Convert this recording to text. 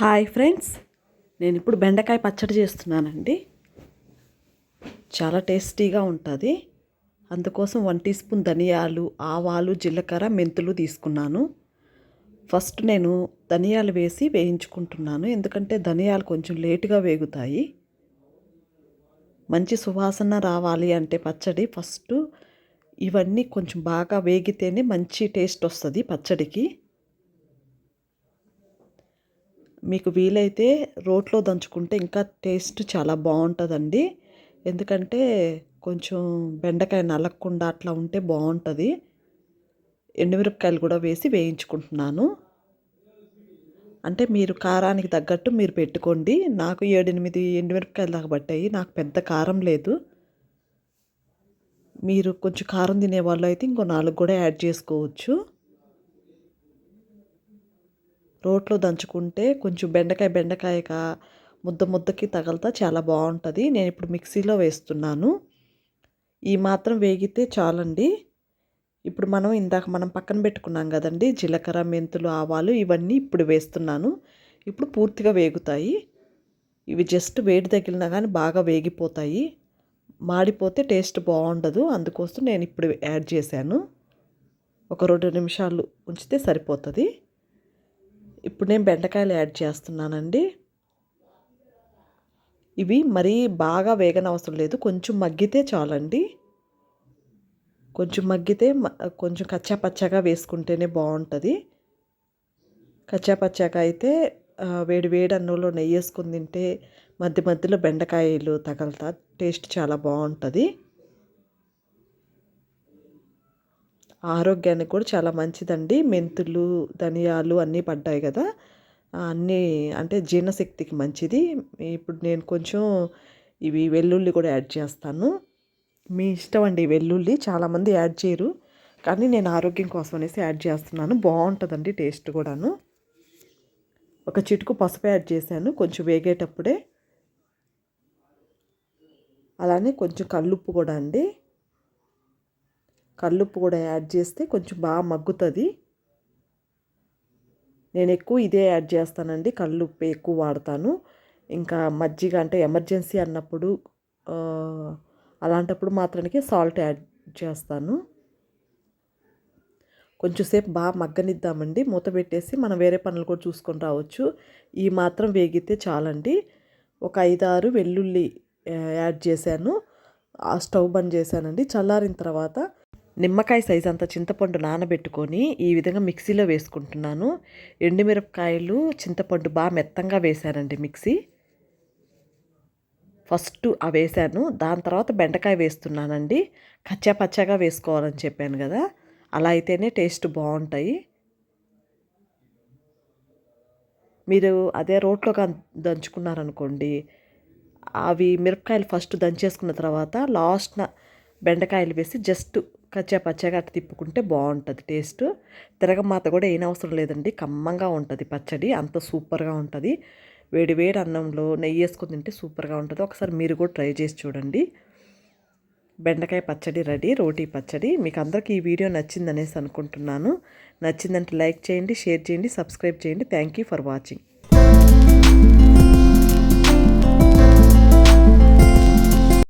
Hi friends నేను ఇప్పుడు బెండకాయ పచ్చడి చేస్తున్నానండి. చాలా టేస్టీగా ఉంటుంది. అందుకోసం వన్ టీ స్పూన్ ధనియాలు ఆవాలు జీలకర్ర మెంతులు తీసుకున్నాను. ఫస్ట్ నేను ధనియాలు వేసి వేయించుకుంటున్నాను. ఎందుకంటే ధనియాలు కొంచెం లేటుగా వేగుతాయి. మంచి సువాసన రావాలి అంటే పచ్చడి ఫస్ట్ ఇవన్నీ కొంచెం బాగా వేగితేనే మంచి టేస్ట్ వస్తుంది పచ్చడికి. మీకు వీలైతే రోట్లో దంచుకుంటే ఇంకా టేస్ట్ చాలా బాగుంటుందండి. ఎందుకంటే కొంచెం బెండకాయ నలగకుండా అట్లా ఉంటే బాగుంటుంది. ఎండుమిరపకాయలు కూడా వేసి వేయించుకుంటున్నాను. అంటే మీరు కారానికి తగ్గట్టు మీరు పెట్టుకోండి. నాకు ఏడెనిమిది ఎండుమిరపకాయలు దాకా పట్టాయి. నాకు పెద్ద కారం లేదు. మీరు కొంచెం కారం తినే వాళ్ళు అయితే ఇంకో నాలుగు కూడా యాడ్ చేసుకోవచ్చు. రోట్లో దంచుకుంటే కొంచెం బెండకాయ బెండకాయగా ముద్ద ముద్దకి తగలతా చాలా బాగుంటుంది. నేను ఇప్పుడు మిక్సీలో వేస్తున్నాను. ఈ మాత్రం వేగితే చాలండి. ఇప్పుడు మనం ఇందాక మనం పక్కన పెట్టుకున్నాం కదండి జీలకర్ర మెంతులు ఆవాలు ఇవన్నీ ఇప్పుడు వేస్తున్నాను. ఇప్పుడు పూర్తిగా వేగుతాయి. ఇవి జస్ట్ వేడి తగిలినా కానీ బాగా వేగిపోతాయి. మాడిపోతే టేస్ట్ బాగుండదు. అందుకోసం నేను ఇప్పుడు యాడ్ చేశాను. ఒక రెండు నిమిషాలు ఉంచితే సరిపోతుంది. ఇప్పుడు నేను బెండకాయలు యాడ్ చేస్తున్నానండి. ఇవి మరీ బాగా వేగనవసరం లేదు. కొంచెం మగ్గితే చాలండి. కొంచెం మగ్గితే కొంచెం కచ్చా పచ్చగా వేసుకుంటేనే బాగుంటుంది. కచ్చా పచ్చాగా అయితే వేడి వేడి అన్నంలో నెయ్యి వేసుకుని తింటే మధ్య మధ్యలో బెండకాయలు తగలతా టేస్ట్ చాలా బాగుంటుంది. ఆరోగ్యానికి కూడా చాలా మంచిదండి. మెంతులు ధనియాలు అన్నీ పడ్డాయి కదా. అన్నీ అంటే జీర్ణశక్తికి మంచిది. ఇప్పుడు నేను కొంచెం ఇవి వెల్లుల్లి కూడా యాడ్ చేస్తాను. మీ ఇష్టం అండి వెల్లుల్లి. చాలామంది యాడ్ చేయరు. కానీ నేను ఆరోగ్యం కోసం అనేసి యాడ్ చేస్తున్నాను. బాగుంటుందండి టేస్ట్ కూడాను. ఒక చిటుకు పసుపు యాడ్ చేశాను. కొంచెం వేగేటప్పుడే. అలానే కొంచెం కల్లుప్పు కూడా అండి. కల్లుప్పు కూడా యాడ్ చేస్తే కొంచెం బాగా మగ్గుతుంది. నేను ఎక్కువ ఇదే యాడ్ చేస్తానండి కల్లుప్పు ఎక్కువ వాడతాను. ఇంకా మజ్జిగ అంటే ఎమర్జెన్సీ అన్నప్పుడు అలాంటప్పుడు మాత్రానికి సాల్ట్ యాడ్ చేస్తాను. కొంచెంసేపు బాగా మగ్గనిద్దామండి. మూత పెట్టేసి మనం వేరే పనులు కూడా చూసుకొని రావచ్చు. ఈ మాత్రం వేగితే చాలండి. ఒక ఐదారు వెల్లుల్లి యాడ్ చేశాను. ఆ స్టవ్ బంద్ చేశానండి. చల్లారిన తర్వాత నిమ్మకాయ సైజ్ అంత చింతపండు నానబెట్టుకొని ఈ విధంగా మిక్సీలో వేసుకుంటున్నాను. ఎండుమిరపకాయలు చింతపండు బాగా మెత్తంగా వేశానండి మిక్సీ. ఫస్ట్ అవి వేసాను దాని తర్వాత బెండకాయ వేస్తున్నానండి. కచ్చా పచ్చగా వేసుకోవాలని చెప్పాను కదా. అలా అయితేనే టేస్ట్ బాగుంటాయి. మీరు అదే రోట్లో దంచుకున్నారనుకోండి అవి మిరపకాయలు ఫస్ట్ దంచేసుకున్న తర్వాత లాస్ట్న బెండకాయలు వేసి జస్ట్ కచ్చా పచ్చగా అట్లా తిప్పుకుంటే బాగుంటుంది టేస్ట్. తిరగమాత కూడా ఏం అవసరం లేదండి. కమ్మంగా ఉంటుంది పచ్చడి అంత సూపర్గా ఉంటుంది. వేడి వేడి అన్నంలో నెయ్యి వేసుకుని తింటే సూపర్గా ఉంటుంది. ఒకసారి మీరు కూడా ట్రై చేసి చూడండి. బెండకాయ పచ్చడి రెడీ రోటీ పచ్చడి. మీకు అందరికీ ఈ వీడియో నచ్చిందనేసి అనుకుంటున్నాను. నచ్చిందంటే లైక్ చేయండి షేర్ చేయండి సబ్స్క్రైబ్ చేయండి. Thank you for watching.